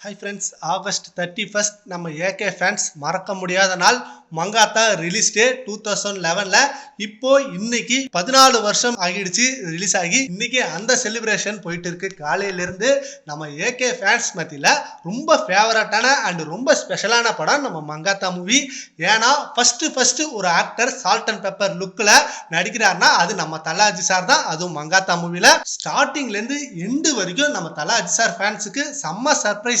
Hi friends August thirty first நம்ம AK fans மறக்க முடியாத நாள். Mankatha release day two thousand லெவனில் இப்போ இன்னைக்கு பதினாலு வருஷம் ஆகிடுச்சு ரிலீஸ் ஆகி. இன்னைக்கு அந்த செலிப்ரேஷன் போயிட்டு இருக்கு காலையிலேருந்து நம்ம ஏகே ஃபேன்ஸ் மத்தியில் ரொம்ப ஃபேவரட்டான அண்ட் ரொம்ப ஸ்பெஷலான படம் நம்ம மங்காத்தா மூவி ஏன்னா ஃபஸ்ட்டு ஃபஸ்ட்டு ஒரு ஆக்டர் சால்ட் அண்ட் பெப்பர் லுக்கில் நடிக்கிறாருன்னா அது நம்ம தலாஜி சார் தான். அதுவும் மங்காத்தா மூவியில் ஸ்டார்டிங்லேருந்து எண்டு வரைக்கும் நம்ம தலாஜி சார் ஃபேன்ஸுக்கு செம்ம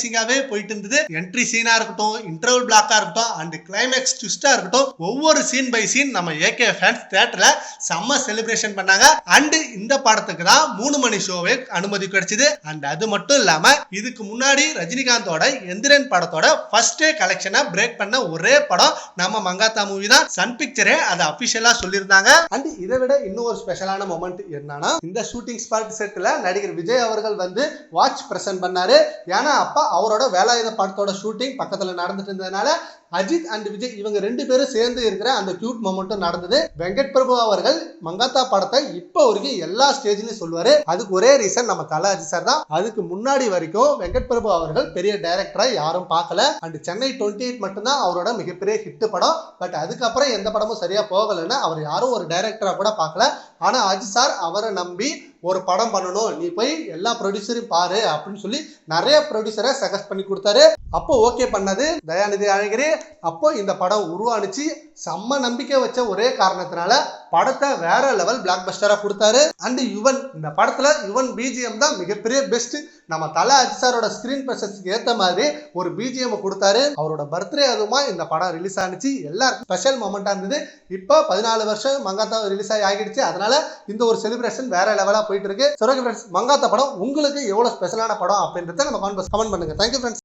சர்ப்ரைசிங்காகவே போயிட்டு இருந்தது என்ட்ரி சீனாக இருக்கட்டும் இன்டர்வல் பிளாக்காக இருக்கட்டும் அண்ட் கிளைமேக்ஸ் ட்விஸ்டாக இருக்கட்டும் ஒவ்வொரு சீன் பை சீன் நம்ம ஏகே ஃபேன்ஸ் தேட்டரில் செம்ம செலிப்ரேஷன் பண்ணாங்க. அண்ட் இந்த படத்துக்கு தான் மூணு மணி ஷோவே அனுமதி கிடைச்சது. அண்ட் அது மட்டும் இல்லாம இதுக்கு முன்னாடி ரஜினிகாந்தோட எந்திரன் படத்தோட ஃபர்ஸ்ட் டே கலெக்ஷனை பிரேக் பண்ண ஒரே படம் நம்ம மங்காத்தா மூவி தான். சன் பிக்சரே அதை அபிஷியலா சொல்லியிருந்தாங்க. அண்ட் இதை விட இன்னும் ஒரு ஸ்பெஷலான மொமெண்ட் என்னன்னா இந்த ஷூட்டிங் ஸ்பாட் செட்ல நடிகர் விஜய் அவர்கள் வந்து வாட்ச் பிரசன்ட் பண்ணாரு. ஏன்னா அப்பா அவரோட வேலாயுத படத்தோட ஷூட்டிங் பக்கத்துல நடந்துட்டு இருந்ததுனால அஜித் அண்ட் விஜய் இவங்க ரெண்டு பேரும் சேர்ந்து இருக்கிற அந்த கியூட் மொமெண்ட்டும் நடந்தது. வெங்கட் பிரபு அவர்கள் மங்காத்தா படத்தை இப்போ வரைக்கும் எல்லா ஸ்டேஜ்லயும் சொல்லுவாரு. அதுக்கு ஒரே ரீசன் நம்ம தல அஜித் சார் தான். அதுக்கு முன்னாடி வரைக்கும் வெங்கட் பிரபு அவர்கள் பெரிய டைரக்டரா யாரும் பார்க்கல. அண்ட் சென்னை டுவெண்ட்டி எயிட் மட்டும்தான் அவரோட மிகப்பெரிய ஹிட் படம். பட் அதுக்கப்புறம் எந்த படமும் சரியா போகலைன்னு அவர் யாரும் ஒரு டைரக்டரா கூட பார்க்கல. ஆனா அஜித் சார் அவரை நம்பி ஒரு படம் பண்ணணும். நீ போய் எல்லா ப்ரொடியூசரையும் பாரு அப்படின்னு சொல்லி நிறைய ப்ரொடியூசரை சஜஸ்ட் பண்ணி கொடுத்தாரு. அப்போ ஓகே பண்ணது. தயாநிதி அழகிரி அப்போ இந்த படம் உருவானுச்சு. செம்ம நம்பிக்கை வச்ச ஒரே காரணத்தினால படத்தை வேற லெவல் பிளாக் பஸ்டரா கொடுத்தாரு. அண்ட் யுவன் இந்த படத்துல யுவன் பிஜிஎம் தான் மிகப்பெரிய பெஸ்ட் நம்ம தல அஜிசாரோட ஸ்கிரீன் பிரசன்ஸ்க்கு ஏத்த மாதிரி ஒரு பிஜிஎம் கொடுத்தாரு. அவரோட பர்த்டே அதுமா இந்த படம் ரிலீஸ் ஆனிச்சு. எல்லாருக்கும் ஸ்பெஷல் மொமெண்டா இருந்தது. இப்போ பதினாலு வருஷம் மங்காத்தா ரிலீஸ் ஆகி ஆகிடுச்சு. அதனால இந்த ஒரு செலிப்ரேஷன் வேற லெவலா போயிட்டு இருக்கு. மங்காத்த ஃப்ரெண்ட்ஸ் மங்காத்தா படம் உங்களுக்கு எவ்வளவு ஸ்பெஷலான படம் அப்படின்றத நம்ம கமெண்ட் பண்ணுங்க. Thank you friends